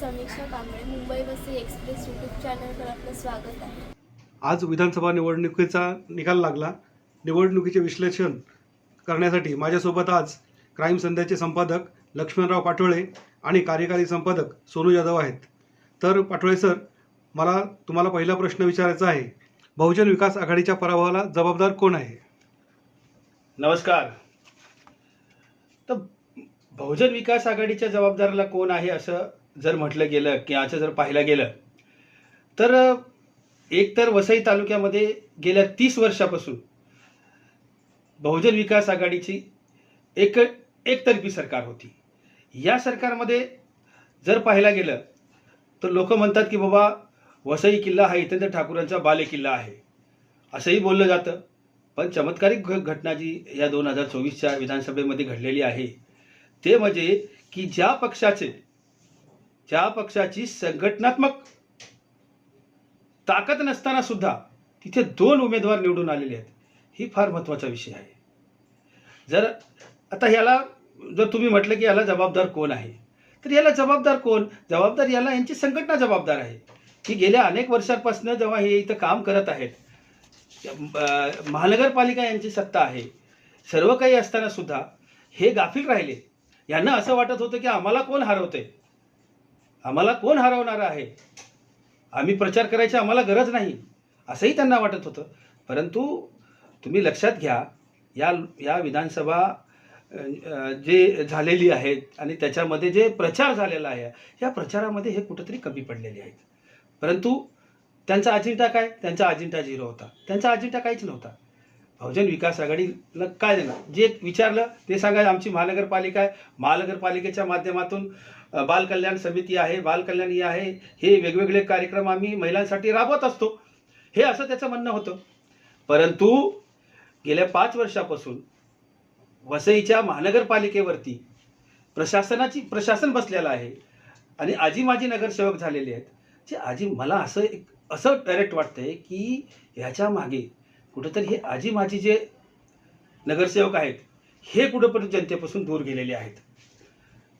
समीक्षा Kamble Mumbai Vasai express YouTube चॅनलवर आपलं स्वागत आहे. आज विधानसभा निवडणुकीचा निकाल लागला. निवडणुकीचे विश्लेषण करण्यासाठी माझ्यासोबत आज क्राईम संध्याचे संपादक लक्ष्मणराव पाटोळे आणि कार्यकारी संपादक सोनू यादव आहेत. तर पाटोळे सर मला तुम्हाला पहिला प्रश्न विचारायचा आहे. बहुजन विकास आघाडीच्या पराभवाला जबाबदार कोण आहे? नमस्कार. तर बहुजन विकास आघाडीच्या जबाबदाराला कोण आहे असं जर म्हटलं गेलं की असं जर पाहिलं गेलं तर एक तर वसई तालुक्यामध्ये गेल्या तीस वर्षापासून बहुजन विकास आघाडीची एक एकतर्फी सरकार होती. या सरकारमध्ये जर पाहायला गेलं तर लोक म्हणतात की बाबा वसई किल्ला हा हितेंद्र ठाकूरांचा बाले किल्ला आहे. असंही बोललं जातं. पण चमत्कारिक घ घटना जी या दोन हजार चोवीसच्या विधानसभेमध्ये घडलेली आहे. ते म्हणजे की ज्या पक्षाचे ज्या पक्षाची संघटनात्मक ताकद नसताना सुद्धा तिथे दोन उमेदवार निवडून आलेले आहेत ही फार महत्त्वाचा विषय आहे. जर आता ह्याला जर तुम्ही म्हटलं की याला जबाबदार कोण आहे तर याला जबाबदार कोण? जबाबदार याला यांची संघटना जबाबदार आहे. की गेल्या अनेक वर्षांपासून जेव्हा हे इथं काम करत आहेत महानगरपालिका यांची सत्ता आहे सर्व काही असताना सुद्धा हे गाफील राहिले. यांना असं वाटत होतं की आम्हाला कोण हरवते आम्हाला कोण हरवणार आहे? आम्ही प्रचार करायची आम्हाला गरज नाही असंही त्यांना वाटत होतं. परंतु तुम्ही लक्षात घ्या या या विधानसभा जे झालेली आहेत आणि त्याच्यामध्ये जे प्रचार झालेला आहे या प्रचारामध्ये हे कुठंतरी कमी पडलेले आहेत. परंतु त्यांचा अजिंठा काय? त्यांचा अजिंठा झिरो होता. त्यांचा अजिंठा काहीच नव्हता. बहुजन विकास आघाडीला काय देणार? जे विचारलं ते सांगा आमची महानगरपालिका आहे. महानगरपालिकेच्या माध्यमातून बालकल्याण समिती आहे बालकल्याण ही आहे हे वेगवेगळे कार्यक्रम आम्ही महिलांसाठी राबवत असतो. हे असं त्याचं म्हणणं होतं. परंतु गेल्या पाच वर्षापासून वसईच्या महानगरपालिकेवरती प्रशासनाची प्रशासन बसलेलं आहे आणि आजी माझी नगरसेवक झालेले आहेत. जे आजी मला असं एक असं डायरेक्ट वाटतंय की ह्याच्या मागे कुठंतरी हे आजी माझी जे नगरसेवक आहेत हे कुठंपर्यंत जनतेपासून दूर गेलेले आहेत.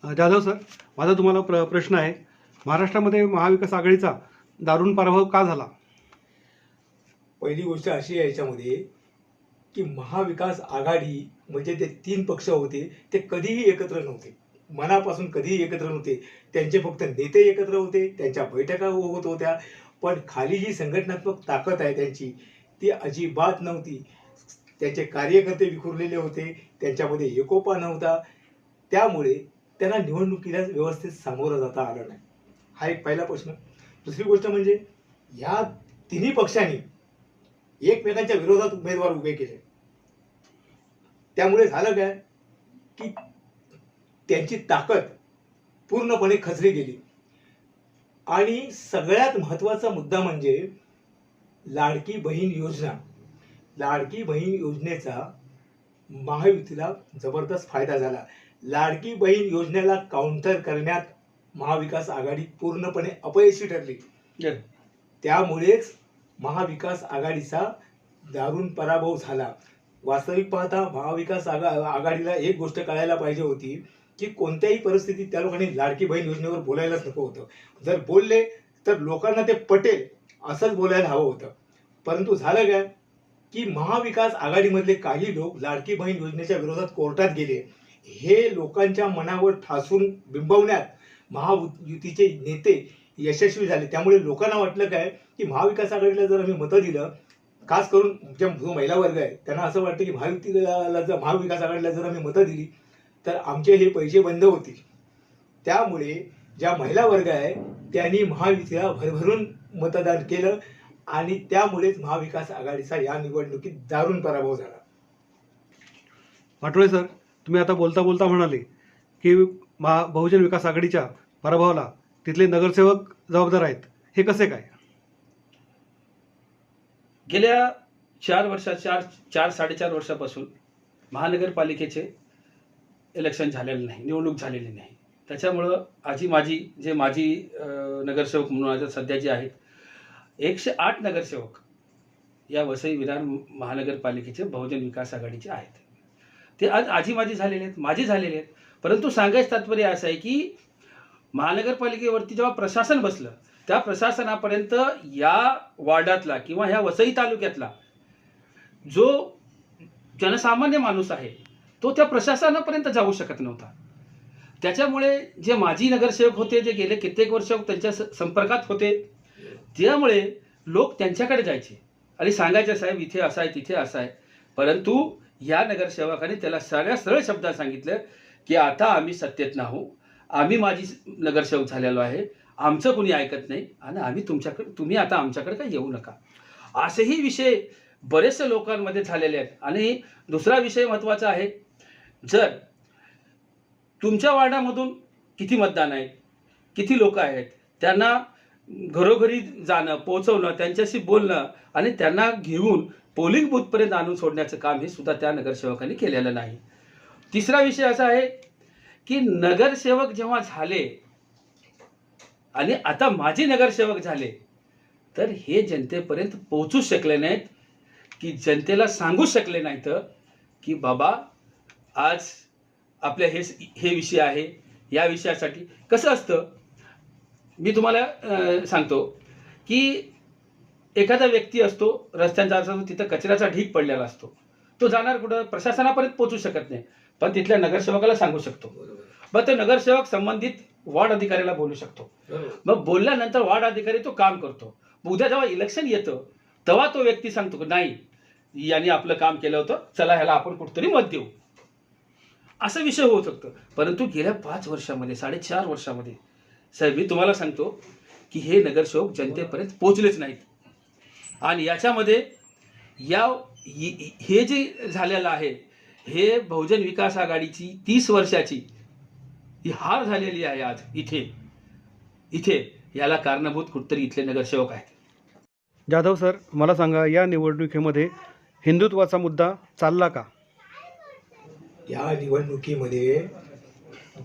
जाधव सर माझा तुम्हाला प्र प्रश्न आहे. महाराष्ट्रामध्ये महाविकास आघाडीचा दारुण पराभव का झाला? पहिली गोष्ट अशी आहे याच्यामध्ये की महाविकास आघाडी म्हणजे ते तीन पक्ष होते ते कधीही एकत्र नव्हते. मनापासून कधीही एकत्र नव्हते. त्यांचे फक्त नेते एकत्र होते त्यांच्या बैठका हो-, होत होत्या. पण खाली जी संघटनात्मक ताकद आहे त्यांची ती अजिबात नव्हती. त्यांचे कार्यकर्ते विखुरलेले होते त्यांच्यामध्ये एकोपा नव्हता. त्यामुळे त्यांना निवडणुकीला व्यवस्थित सामोरं जाता आलं नाही. हा एक पहिला प्रश्न. दुसरी गोष्ट म्हणजे ह्या तिन्ही पक्षांनी एकमेकांच्या विरोधात उमेदवार उभे केले. त्यामुळे झालं काय? की त्यांची ताकद पूर्णपणे खचली गेली. आणि सगळ्यात महत्त्वाचा मुद्दा म्हणजे लाडकी बहीण योजना. लाडकी बहीण योजनेचा महायुतीला जबरदस्त फायदा झाला. लाडकी बहीण योजनेला काउंटर करण्यात महाविकास आघाडी पूर्णपणे अपयशी ठरली. त्यामुळेच महाविकास आघाडीचा दारुण पराभव झाला. वास्तविक पाहता महाविकास आघा आघाडीला एक गोष्ट कळायला पाहिजे होती की कोणत्याही परिस्थितीत त्या लोकांनी लाडकी बहीण योजनेवर बोलायलाच नको होतं. जर बोलले तर लोकांना ते पटेल असंच बोलायला हवं होतं. परंतु झालं काय की महाविकास आघाडीमधले काही लोक लाडकी बहीण योजनेच्या विरोधात कोर्टात गेले. हे लोकांच्या मनावर ठासून बिंबवण्यात महायुतीचे नेते यशस्वी झाले. त्यामुळे लोकांना वाटलं काय की महाविकास आघाडीला जर आम्ही मतं दिलं खास करून ज्या जो महिला वर्ग आहे त्यांना असं वाटतं की महायुतीला जर महाविकास आघाडीला जर आम्ही मतं दिली तर आमचे हे पैसे बंद होतील. त्यामुळे ज्या महिला वर्ग आहे त्यांनी महायुतीला भरभरून मतदान केलं आणि त्यामुळेच महाविकास आघाडीचा या निवडणुकीत दारुण पराभव झाला. पाटोळे सर. तुम्ही आता बोलता बोलता म्हणाले की महा बहुजन विकास आघाडीच्या पराभवाला तिथले नगरसेवक जबाबदार आहेत. हे कसे काय? गेल्या चार वर्षा चार चार साडेचार वर्षापासून महानगरपालिकेचे इलेक्शन झालेलं नाही निवडणूक झालेली नाही. त्याच्यामुळं आजी माझी जे माजी नगरसेवक म्हणून आता सध्या जे आहेत एकशे आठ नगरसेवक या वसई विधान महानगरपालिकेचे बहुजन विकास आघाडीचे आहेत. ते आज आजी माझी झालेले आहेत माझे झालेले आहेत. परंतु सांगायचं तात्पर्य असं आहे की महानगरपालिकेवरती जेव्हा प्रशासन बसलं त्या प्रशासनापर्यंत या वार्डातला किंवा ह्या वसई तालुक्यातला जो जनसामान्य माणूस आहे तो त्या प्रशासनापर्यंत जाऊ शकत नव्हता. त्याच्यामुळे जे माजी नगरसेवक होते जे गेले कित्येक वर्ष त्यांच्या संपर्कात होते त्यामुळे लोक त्यांच्याकडे जायचे. आणि सांगायचे साहेब इथे असा आहे तिथे असा आहे. परंतु या नगरसेवकाने त्याला सगळ्या सरळ शब्दात सांगितलं की आता आम्ही सत्तेत नाहू. आम्ही माझी नगरसेवक झालेलो आहे. आमचं कुणी ऐकत नाही. आणि आम्ही तुमच्याकडे तुम्ही आता आमच्याकडे काही येऊ नका. असेही विषय बरेचसे लोकांमध्ये झालेले आहेत. आणि दुसरा विषय महत्त्वाचा आहे. जर तुमच्या वार्डामधून किती मतदान आहेत किती लोक आहेत त्यांना घरोघरी जाणं पोचवणं त्यांच्याशी बोलणं आणि त्यांना घेऊन पोलिंग बूथपर्यंत आणून सोडण्याचं काम हे सुद्धा त्या नगरसेवकांनी केलेलं नाही. तिसरा विषय असा आहे की नगरसेवक जेव्हा झाले आणि आता माझे नगरसेवक झाले तर हे जनतेपर्यंत पोहोचू शकले नाहीत की जनतेला सांगू शकले नाहीत की बाबा आज आपल्या हे हे विषय आहे या विषयासाठी कसं असतं? मी तुम्हाला सांगतो की एखादा व्यक्ती असतो रस्त्यांचा असतो तिथं कचऱ्याचा ढीक पडलेला असतो. तो जाणार कुठं? प्रशासनापर्यंत पोहोचू शकत नाही. पण तिथल्या नगरसेवकाला सांगू शकतो. मग तो नगरसेवक संबंधित वॉर्ड अधिकाऱ्याला बोलू शकतो. मग बोलल्यानंतर वॉर्ड अधिकारी तो काम करतो. मग उद्या जेव्हा इलेक्शन येतं तेव्हा तो व्यक्ती सांगतो की नाही यांनी आपलं काम केलं होतं चला ह्याला आपण कुठतरी मत देऊ. असा विषय होऊ शकतो. परंतु गेल्या पाच वर्षामध्ये साडेचार वर्षामध्ये साहेब मी तुम्हाला सांगतो की हे नगरसेवक जनतेपर्यंत पोचलेच नाहीत. आणि याच्यामध्ये या हि- जे झालेलं आहे हे बहुजन विकास आघाडीची तीस वर्षाची ही हार झालेली आहे आज इथे. इथे याला कारणीभूत कुठतरी इथले नगरसेवक आहेत. जाधव सर मला सांगा या निवडणुकीमध्ये हिंदुत्वाचा मुद्दा चालला का? या निवडणुकीमध्ये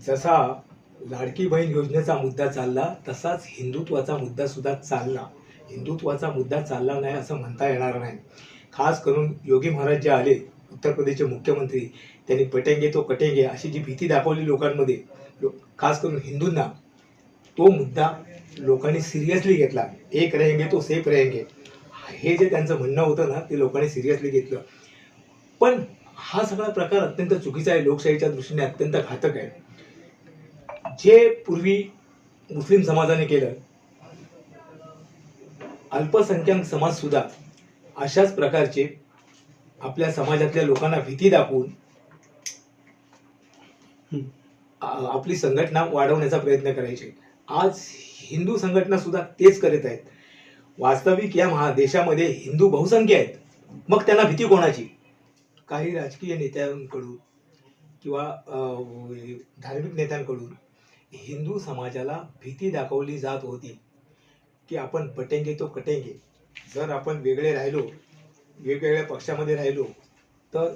जसा लाडकी बहीण योजनेचा मुद्दा चालला तसाच हिंदुत्वाचा मुद्दा सुद्धा चालला. हिंदुत्वाचा मुद्दा चालला नाही असं म्हणता येणार नाही. खास करून योगी महाराज जे आले उत्तर प्रदेशचे मुख्यमंत्री त्यांनी पटेंगे तो कटेंगे अशी जी भीती दाखवली लोकांमध्ये लो- खास करून हिंदूंना तो मुद्दा लोकांनी सिरियसली घेतला. एक रहेंगे तो सेफ रहेंगे. हे जे त्यांचं म्हणणं होतं ना ते लोकांनी सिरियसली घेतलं. पण हा सगळा प्रकार अत्यंत चुकीचा आहे लोकशाहीच्या दृष्टीने अत्यंत घातक आहे. जे पूर्वी मुस्लिम समाजाने केलं अल्पसंख्याक समाज सुद्धा अशाच प्रकारचे आपल्या समाजातल्या लोकांना भीती दाखवून आपली संघटना वाढवण्याचा प्रयत्न करायचे. आज हिंदू संघटना सुद्धा तेच करत आहेत. वास्तविक या महादेशामध्ये हिंदू बहुसंख्य आहेत. मग त्यांना भीती कोणाची? काही राजकीय नेत्यांकडून किंवा धार्मिक नेत्यांकडून हिंदू समाजाला भीती दाखवली जात होती. की आपण पटेंगे तो कटेंगे. जर आपण वेगळे राहिलो वेगवेगळ्या पक्षामध्ये राहिलो तर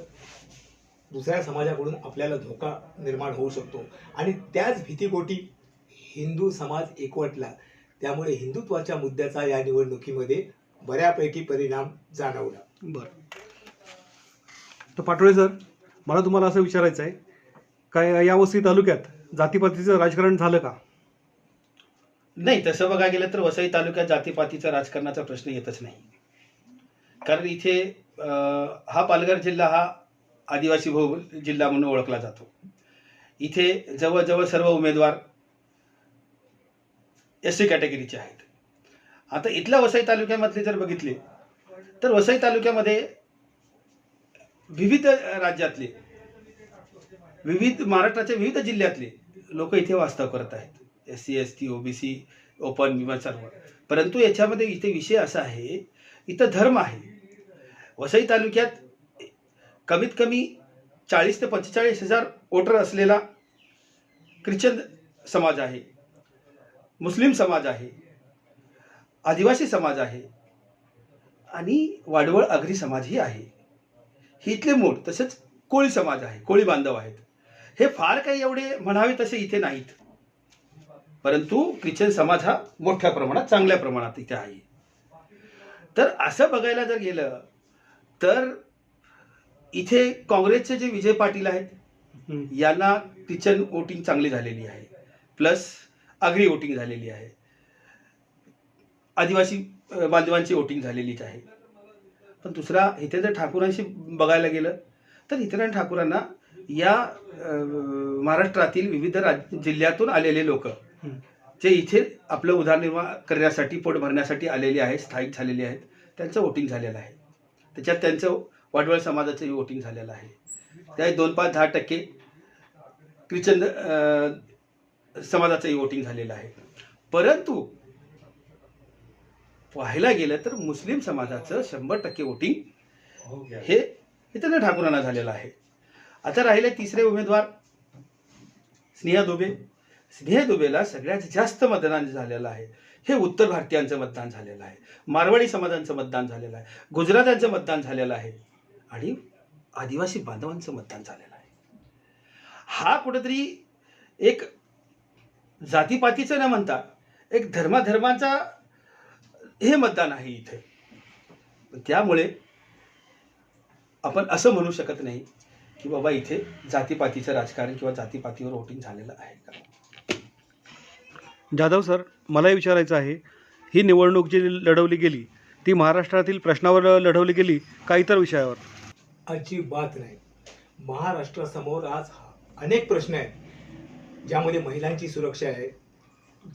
दुसऱ्या समाजाकडून आपल्याला धोका निर्माण होऊ शकतो. आणि त्याच भीतीपोटी हिंदू समाज एकवटला. त्यामुळे हिंदुत्वाच्या मुद्द्याचा या निवडणुकीमध्ये बऱ्यापैकी परिणाम जाणवला. बरं. तर पाटोळे सर मला तुम्हाला असं विचारायचं आहे काय या वस्ती तालुक्यात जातीपातीचं राजकारण झालं का? नाही तसं बघायला गेलं तर वसई तालुक्यात जातीपातीचा राजकारणाचा प्रश्न येतच नाही. कारण इथे हा पालघर जिल्हा हा आदिवासी बहु जिल्हा म्हणून ओळखला जातो. इथे जवळजवळ सर्व उमेदवार एस सी कॅटेगरीचे आहेत. आता इथल्या वसई तालुक्यामधले जर बघितले तर वसई तालुक्यामध्ये विविध राज्यातले विविध महाराष्ट्राच्या विविध जिल्ह्यातले लोक इथे वास्तव करत आहेत. S C S T OBC open विमान सर्व परंतु याच्यामध्ये इथे विषय असा आहे इथं धर्म आहे. वसई तालुक्यात कमीत कमी चाळीस ते पंचेचाळीस हजार वोटर असलेला ख्रिश्चन समाज आहे मुस्लिम समाज आहे आदिवासी समाज आहे आणि वाडवळ आगरी समाजही आहे. हे इथले मूळ तसेच कोळी समाज आहे कोळी बांधव आहेत. हे फार काही एवढे म्हणावे तसे इथे नाहीत. परंतु ख्रिश्चन समाज हा मोठ्या प्रमाणात चांगल्या प्रमाणात इथे आहे तर असं बघायला जर गेलं तर इथे काँग्रेसचे जे विजय पाटील आहेत. यांना ख्रिश्चन वोटिंग चांगली झालेली आहे प्लस आगरी वोटिंग झालेली आहे आदिवासी बांधवांची वोटिंग झालेलीच आहे पण दुसरा हितेंद्र ठाकूरांशी बघायला गेलं तर हितेंद्र ठाकूरांना या महाराष्ट्रातील विविध राज जिल्ह्यातून आलेले लोक. जे इथे आपलं उदरनिर्वाह करण्यासाठी पोट भरण्यासाठी आलेले आहेत स्थायिक झालेले आहेत त्यांचं वोटिंग झालेलं आहे. त्याच्यात त्यांचं वाडवळ समाजाचंही वोटिंग झालेलं आहे. त्या दोन पाच दहा टक्के ख्रिश्चन समाजाचंही वोटिंग झालेलं आहे. परंतु पाहायला गेलं तर मुस्लिम समाजाचं शंभर टक्के वोटिंग हे हितेंद्र ठाकूरांना झालेलं आहे. आता राहिले तिसरे उमेदवार स्नेहा दुबे. स्नेह दुबेला सगळ्यात जास्त मतदान झालेलं आहे. हे उत्तर भारतीयांचं मतदान झालेलं आहे. मारवाडी समाजांचं मतदान झालेलं आहे. गुजरात्यांचं मतदान झालेलं आहे. आणि आदिवासी बांधवांचं मतदान झालेलं आहे. हा कुठेतरी एक जातीपातीचं न म्हणता एक धर्माधर्माचा हे मतदान आहे इथे. त्यामुळे आपण असं म्हणू शकत नाही की बाबा इथे जातीपातीचं राजकारण किंवा जातीपातीवर वोटिंग झालेलं आहे का? जाधव सर मलाही विचारायचं आहे ही निवडणूक जी लढवली गेली ती महाराष्ट्रातील प्रश्नावर लढवली गेली का इतर विषयावर? अजिबात नाही. महाराष्ट्रासमोर आज अनेक प्रश्न आहेत ज्यामध्ये महिलांची सुरक्षा आहे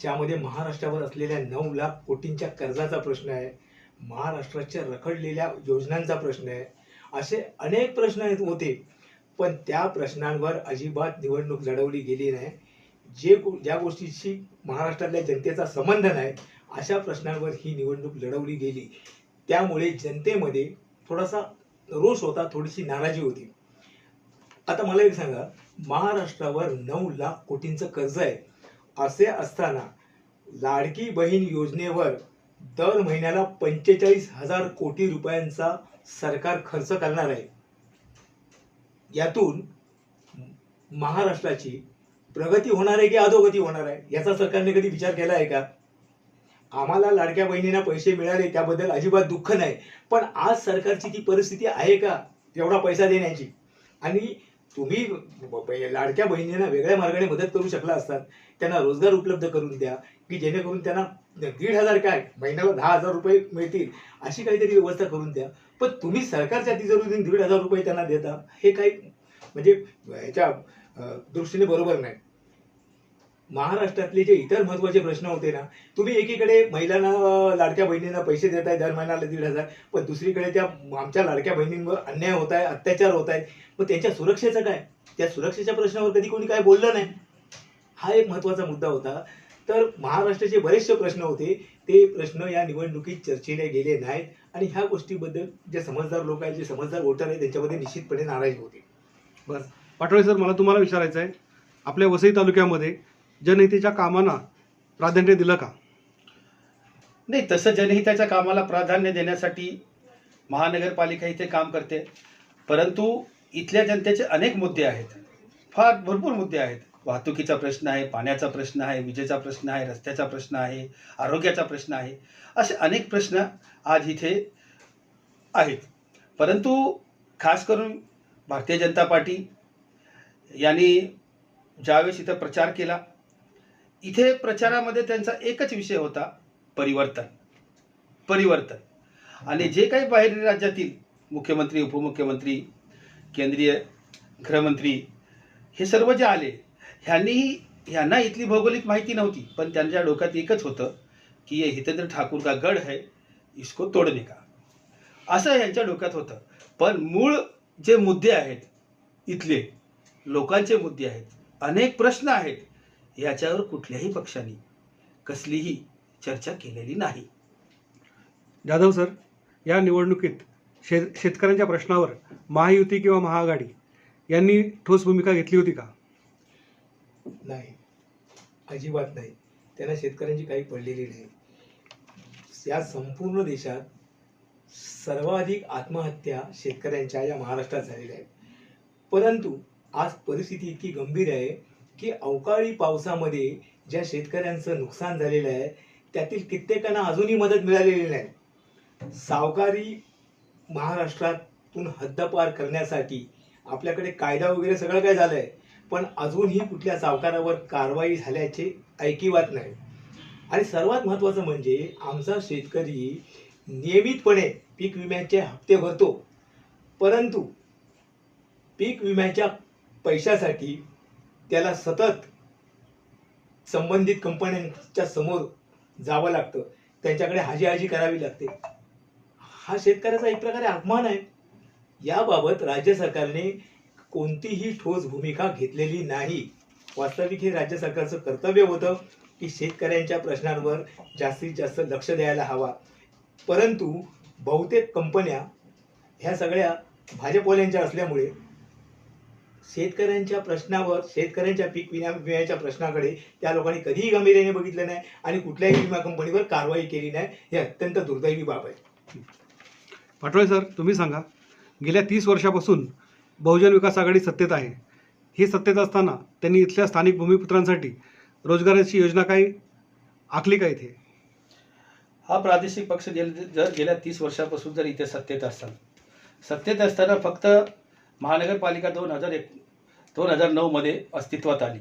ज्यामध्ये महाराष्ट्रावर असलेल्या नऊ लाख कोटींच्या कर्जाचा प्रश्न आहे महाराष्ट्राच्या रखडलेल्या योजनांचा प्रश्न आहे असे अनेक प्रश्न आहेत होते. पण त्या प्रश्नांवर अजिबात निवडणूक लढवली गेली नाही. जे गो- ज्या गोष्टीशी महाराष्ट्रातल्या जनतेचा संबंध नाही अशा प्रश्नांवर ही निवडणूक लढवली गेली. त्यामुळे जनतेमध्ये थोडासा रोष होता थोडीशी नाराजी होती. आता मला एक सांगा महाराष्ट्रावर नऊ लाख कोटींचं कर्ज आहे. असे असताना लाडकी बहीण योजनेवर दर महिन्याला पंचेचाळीस हजार कोटी रुपयांचा सरकार खर्च करणार आहे. यातून महाराष्ट्राची प्रगती होणार आहे की अधोगती होणार आहे? याचा सरकारने कधी विचार केला आहे का? आम्हाला लाडक्या बहिणींना पैसे मिळाले त्याबद्दल अजिबात दुःख नाही. पण आज सरकारची ती परिस्थिती आहे का? एवढा पैसा देण्याची. आणि तुम्ही लाडक्या बहिणींना वेगळ्या मार्गाने मदत करू शकला असतात त्यांना रोजगार उपलब्ध करून द्या की जेणेकरून त्यांना दीड हजार काय महिन्याला दहा हजार रुपये मिळतील अशी काहीतरी व्यवस्था करून द्या. पण तुम्ही सरकारच्या तिजोरीतून दीड हजार रुपये त्यांना देता हे काही म्हणजे याच्या दृष्टीने बरोबर नाही. महाराष्ट्रातले जे इतर महत्त्वाचे प्रश्न होते ना तुम्ही एकीकडे महिलांना लाडक्या बहिणींना पैसे देताय दर महिन्याला दीड हजार पण दुसरीकडे त्या आमच्या लाडक्या बहिणींवर अन्याय होत आहे अत्याचार होत आहेत मग त्यांच्या सुरक्षेचं काय? त्या सुरक्षेच्या प्रश्नावर कधी कोणी काय बोललं नाही? हा एक महत्त्वाचा मुद्दा होता. तर महाराष्ट्राचे बरेचसे प्रश्न होते ते प्रश्न या निवडणुकीत चर्चेने गेले नाहीत आणि ह्या गोष्टीबद्दल जे समजदार लोक आहेत जे समजदार वोटर आहेत त्यांच्यामध्ये निश्चितपणे नाराज होते. बस. पाटोळे सर मला तुम्हाला विचारायचं आहे आपल्या वसई तालुक्यामध्ये जनहितेच्या कामांना प्राधान्य दिलं का? नाही तसं जनहिताच्या कामाला प्राधान्य देण्यासाठी महानगरपालिका इथे काम करते. परंतु इथल्या जनतेचे अनेक मुद्दे आहेत. फार भरपूर मुद्दे आहेत. वाहतुकीचा प्रश्न आहे पाण्याचा प्रश्न आहे विजेचा प्रश्न आहे रस्त्याचा प्रश्न आहे आरोग्याचा प्रश्न आहे असे अनेक प्रश्न आज इथे आहेत. परंतु खास करून भारतीय जनता पार्टी यांनी ज्यावेळेस इथं प्रचार केला इथे प्रचारामध्ये त्यांचा एकच विषय होता परिवर्तन. परिवर्तन. आणि जे काही बाहेरील राज्यातील मुख्यमंत्री उपमुख्यमंत्री केंद्रीय गृहमंत्री हे सर्व जे आले ह्यांनीही ह्यांना इथली भौगोलिक माहिती नव्हती पण त्यांच्या डोक्यात एकच होतं की हे हितेंद्र ठाकूर का गड है इसको तोडणे का? असं यांच्या डोक्यात होतं. पण मूळ जे मुद्दे आहेत इथले लोकांचे मुद्दे आहेत अनेक प्रश्न आहेत याच्यावर कुठल्याही पक्षाने कसलीही चर्चा केलेली नाही. जाधव सर या निवडणुकीत शे शेतकऱ्यांच्या प्रश्नावर महायुती किंवा महाआघाडी यांनी ठोस भूमिका घेतली होती का? नाही. अजिबात नाही. त्यांना शेतकऱ्यांची काही पडलेली नाही. या संपूर्ण देशात सर्वाधिक आत्महत्या शेतकऱ्यांच्या या महाराष्ट्रात झालेल्या आहेत. परंतु आज परिस्थिती इतकी गंभीर आहे की अवकाळी पावसामध्ये ज्या शेतकऱ्यांचं नुकसान झालेलं आहे त्यातील कित्येकांना अजूनही मदत मिळालेली नाही. सावकारी महाराष्ट्रातून हद्दपार करण्यासाठी आपल्याकडे कायदा वगैरे सगळं काय झालं आहे पण अजूनही कुठल्या सावकारावर कारवाई झाल्याचे ऐकिवात नाही. आणि सर्वात महत्त्वाचं म्हणजे आमचा शेतकरी नियमितपणे पीक विम्याचे हप्ते भरतो. परंतु पीक विम्याच्या पैशासाठी त्याला सतत संबंधित कंपन्यांच्या समोर जावं लागतं. त्यांच्याकडे हाजी हाजी करावी लागते. हा शेतकऱ्याचा एक प्रकारे अपमान आहे. याबाबत राज्य सरकारने कोणतीही ठोस भूमिका घेतलेली नाही. वास्तविक हे राज्य सरकारचं कर्तव्य होतं की शेतकऱ्यांच्या प्रश्नांवर जास्तीत जास्त लक्ष द्यायला हवा. परंतु बहुतेक कंपन्या ह्या सगळ्या भाजपवाल्यांच्या असल्यामुळे शेतकऱ्यांच्या प्रश्नावर शेतकऱ्यांच्या पीक विमा विम्याच्या प्रश्नाकडे त्या लोकांनी कधीही गांभीर्याने बघितलं नाही आणि कुठल्याही विमा कंपनीवर कारवाई केली नाही हे अत्यंत दुर्दैवी बाब आहे. पाटोळे सर तुम्ही सांगा गेल्या तीस वर्षापासून बहुजन विकास आघाडी सत्तेत आहे. ही सत्तेत असताना त्यांनी इथल्या स्थानिक भूमिपुत्रांसाठी रोजगाराची योजना काही आखली का इथे? हा प्रादेशिक पक्ष गेले जर गेल्या तीस वर्षापासून जर इथे सत्तेत असताना सत्तेत असताना फक्त महानगरपालिका दोन हजार एक दोन हजार नऊमध्ये अस्तित्वात आली.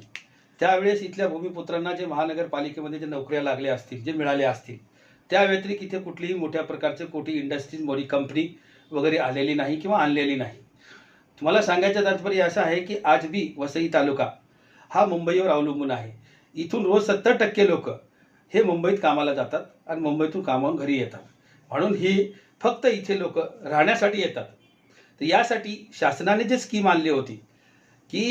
त्यावेळेस इथल्या भूमिपुत्रांना जे महानगरपालिकेमध्ये जे नोकऱ्या लागल्या असतील जे मिळाल्या असतील त्या व्यतिरिक्त इथे कुठलीही मोठ्या प्रकारचे कोटी इंडस्ट्रीज मोठी कंपनी वगैरे आलेली नाही किंवा आणलेली नाही. तुम्हाला सांगायचं तात्पर्य असं आहे की आज बी वसई तालुका हा मुंबईवर अवलंबून आहे. इथून रोज सत्तर टक्के लोक हे मुंबईत कामाला जातात आणि मुंबईतून कामावून घरी येतात. म्हणून ही फक्त इथे लोक राहण्यासाठी येतात. तर यासाठी शासनाने जे स्कीम आणली होती की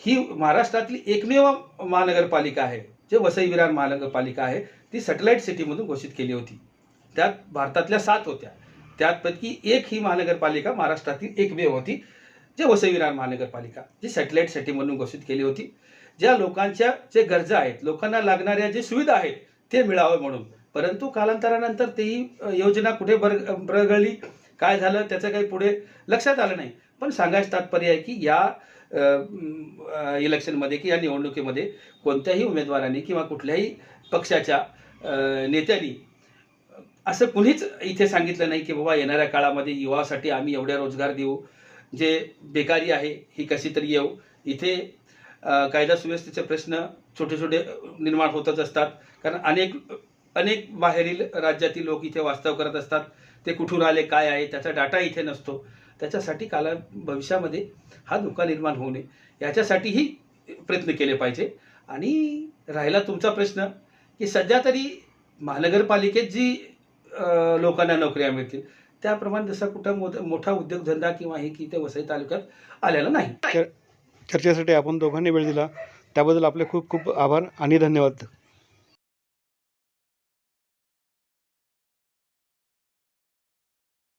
ही महाराष्ट्रातली एकमेव महानगरपालिका आहे जे वसई विरार महानगरपालिका आहे ती सॅटेलाईट सिटीमधून घोषित केली होती. त्यात भारतातल्या सात होत्या. त्यापैकी एक ही महानगरपालिका महाराष्ट्रातील एकमेव होती जे वसई विरार महानगरपालिका जी सॅटेलाईट सिटीमधून घोषित केली होती. ज्या लोकांच्या जे गरजा आहेत लोकांना लागणाऱ्या जे सुविधा आहेत ते मिळावं म्हणून. परंतु कालांतरानंतर तेही योजना कुठे बर बरगळली काय झालं त्याचं काही पुढे लक्षात आलं नाही. पण सांगायचं तात्पर्य आहे की या इलेक्शनमध्ये की या निवडणुकीमध्ये कोणत्याही उमेदवारांनी किंवा कुठल्याही पक्षाच्या नेत्यांनी असं कुणीच इथे सांगितलं नाही की बाबा येणाऱ्या काळामध्ये युवासाठी आम्ही एवढ्या रोजगार देऊ. जे बेकारी आहे ही कशी तरी येऊ. इथे कायदा सुव्यवस्थेचे प्रश्न छोटे छोटे निर्माण होतच असतात. कारण अनेक अनेक बाहेरील राज्यातील लोक इथे वास्तव करत असतात. ते कुठून आले काय आहे त्याचा डाटा इथे नसतो. त्याच्यासाठी काला भविष्यामध्ये हा धोका निर्माण होऊ नये. याच्यासाठीही प्रयत्न केले पाहिजे. आणि राहिला तुमचा प्रश्न की सध्या तरी महानगरपालिकेत जी लोकांना नोकऱ्या मिळतील त्याप्रमाणे जसा कुठं मोद मोठा उद्योगधंदा किंवा हे की ते वसई तालुक्यात आलेला नाही. चर्चेसाठी आपण दोघांनी वेळ दिला. त्याबद्दल आपले खूप खूप आभार आणि धन्यवाद.